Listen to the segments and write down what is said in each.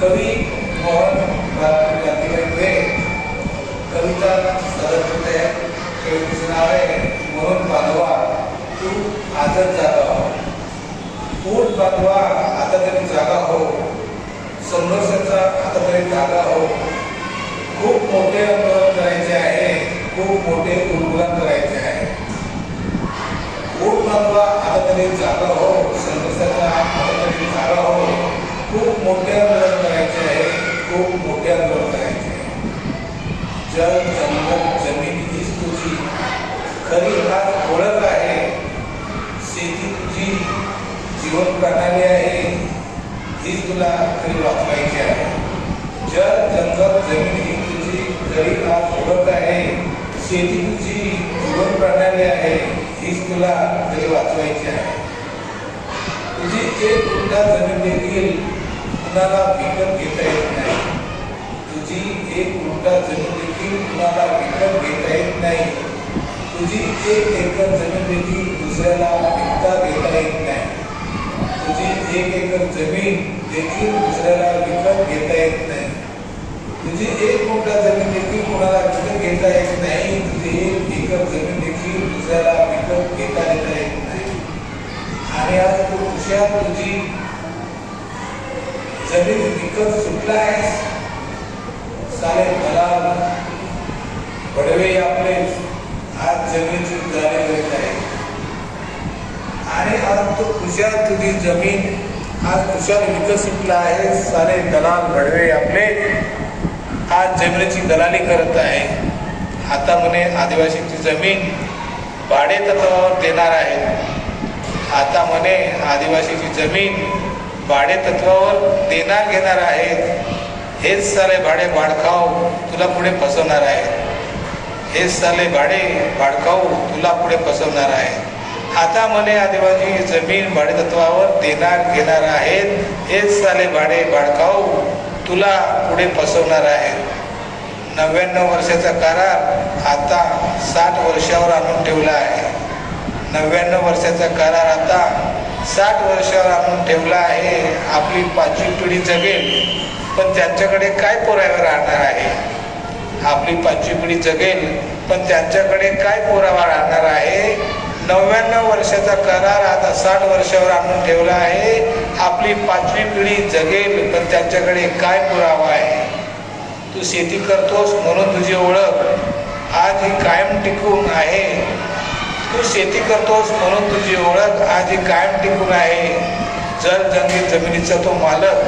कवी मोहन भारती कविता सादर करत कवितेचं नाव आहे मोहन बांधवा तू आजच जागा हो। ऊट बांधवा आता तरी जागा हो। संघर्षाचा आता तरी जागा हो। खूप मोठे आंदोलन करायचे आहे। खूप मोठे उन्मूलन करायचे आहे। ऊट बांधवा आता तरी जागा हो। संघर्षाचा आता तरी जागा हो। खूप मोठ्या आंदोलन करायचे आहे खूप मोठे आंदोलन करायचे आहे जल जंगल जमीन हीच तुझी खरी आज ओळख आहे जी जीवन प्रणाली आहे हीच तुला खरी वाचवायची आहे. जर जंगल जमीन ही तुझी खरी आज ओळख आहे शेती तुझी जीवन प्रणाली आहे हीच तुला खरी वाचवायची आहे. तुझी एक गुंठा जमीन देखील कुणाला विकत घेता येत नाही तुझी एक गुंठा जमीन देखील कुणाला विकत घेता येत नाही तुझी एक एकर जमीन देखील दुसऱ्याला विकता घेता येत नाही. तुझी एक एकर जमीन देखील दुसऱ्याला विकत घेता येत नाही. तुझी एक मोठा जमीन देखील कुणाला विकत घेता येत नाही. तुझी एक एकर जमीन देखील दुसऱ्याला विकत घेता येता येत नाही. आणि आज तू हुशार तुझी जमीन विकत सुटला आहेस? सारे दलाल बडवे आपले आज जमीन उधारे आज तो खुशाल तुझी जमीन आज खुशाल विकत सुटला आहे. सारे दलाल घडवे आपले. आज जमिनीची दलाली करत आहे. आता म्हणे आदिवासींची जमीन भाडे तत्वावर देणार आहे. आता म्हणे आदिवासीची जमीन भाडे तत्वावर देणार घेणार आहेत हेच सारे भाडे भाडखाव तुला पुढे फसवणार आहे. हेच साले भाडे भाडखाऊ तुला पुढे फसवणार आहे. आता म्हणे आदिवासी जमीन भाडेतत्वावर देणार घेणार आहेत. हेच साले भाडे भाडकाऊ तुला पुढे फसवणार आहेत. नव्याण्णव वर्षाचा करार आता साठ वर्षावर आणून ठेवला आहे. नव्याण्णव वर्षाचा करार आता साठ वर्षावर आणून ठेवला आहे. आपली पाचवी पिढी जगेल. पण त्यांच्याकडे काय पुरावा राहणार आहे? आपली पाचवी पिढी जगेल पण त्यांच्याकडे काय पुरावा राहणार आहे? नव्याण्णव वर्षाचा करार आता साठ वर्षावर आणून ठेवला आहे. आपली पाचवी पिढी जगेल पण त्यांच्याकडे काय पुरावा आहे? तू शेती करतोस म्हणून तुझी ओळख आज ही कायम टिकून आहे. तू शेती करतोस म्हणून तुझी ओळख आज ही कायम टिकून आहे. जर जंगी जमिनीचा तो मालक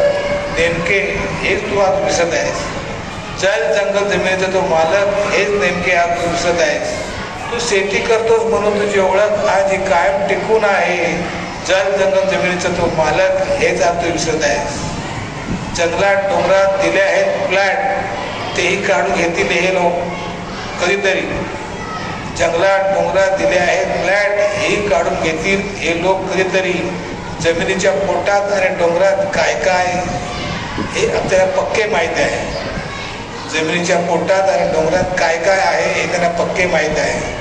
नेमके हेच तू आज दिसत आहेस. जल जंगल जमिनीचा तो मालक हेच नेमके आज दिसत आहेस. तू शेती करतोस म्हणून तुझी ओळख आज ही कायम टिकून आहे. जल जंगल जमिनीचा तो मालक हेच आज तू दिसत आहेस. जंगलात डोंगरात दिले आहेत फ्लॅट तेही काढून घेतील हे लोक. कधीतरी. जंगलात डोंगरात दिले आहेत फ्लॅट हेही काढून घेतील हे लोक कधीतरी. जमिनीच्या पोटात आणि डोंगरात काय काय? हे आपल्याला पक्के माहीत आहे. जमिनीच्या पोटात आणि डोंगरात काय काय आहे हे त्यांना पक्के माहीत आहे.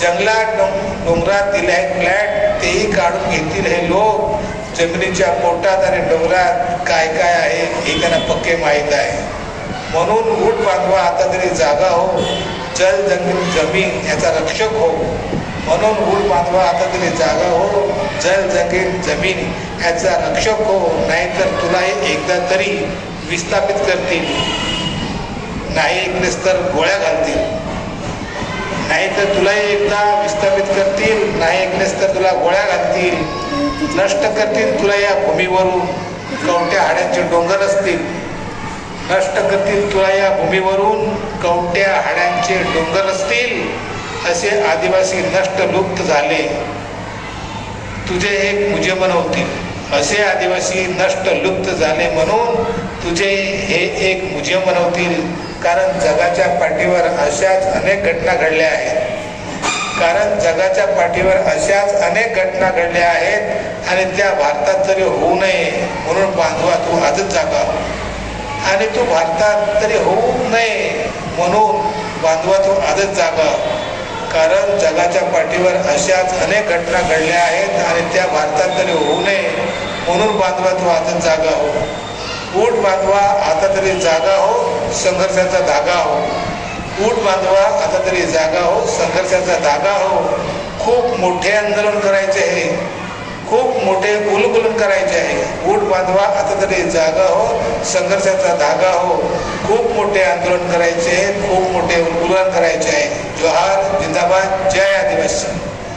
जंगलात डोंग डोंगरात दिले आहेत फ्लॅट तेही काढून घेतील हे लोक. जमिनीच्या पोटात आणि डोंगरात काय काय आहे हे त्यांना पक्के माहीत आहे. म्हणून ऊट बांधवा आता तरी जागा हो. जल जमीन जमीन याचा रक्षक हो. म्हणून ऊट बांधवा आता तरी जागा हो. जल जमीन जमीन याचा रक्षक हो. नाहीतर तुला हे एकदा तरी विस्थापित करतील. नाही ऐकलेस तर गोळ्या घालतील. नाही तर तुलाही एकदा विस्थापित करतील नाही ऐकलेस तर तुला गोळ्या घालतील. नष्ट करतील तुला या भूमीवरून. कवट्या हाड्यांचे डोंगर असतील. नष्ट करतील तुला या भूमीवरून. कवट्या हाड्यांचे डोंगर असतील. असे आदिवासी नष्ट लुप्त झाले. तुझे एक मुजे बनवतील असे आदिवासी नष्ट लुप्त झाले म्हणून तुझे हे एक मुजे बनवतील कारण जगाच्या पाठीवर अशाच अनेक घटना घडल्या आहेत. कारण जगाच्या पाठीवर अशाच अनेक घटना घडल्या आहेत आणि त्या भारतात तरी होऊ नये म्हणून बांधवा तू आजच जागा. आणि तू भारतात तरी होऊ नये म्हणून बांधवा तू आजच जागा. कारण जगाच्या पाठीवर अशाच अनेक घटना घडल्या आहेत आणि त्या भारतात तरी होऊ नये म्हणून बांधवा तू आता जागा हो. ऊट बांधवा आता तरी जागा हो संघर्षाचा धागा हो. ऊट बांधवा आता तरी जागा हो संघर्षाचा धागा हो. खूप मोठे आंदोलन करायचे हे. खूप मोठे उलगुलन करायचे आहे. ऊट बांधवा आता तरी जागा हो संघर्षाचा धागा हो. खूप मोठे आंदोलन करायचे आहे खूप मोठे उलगुलन करायचे आहे. जोहार जिंदाबाद जय आदिवासी.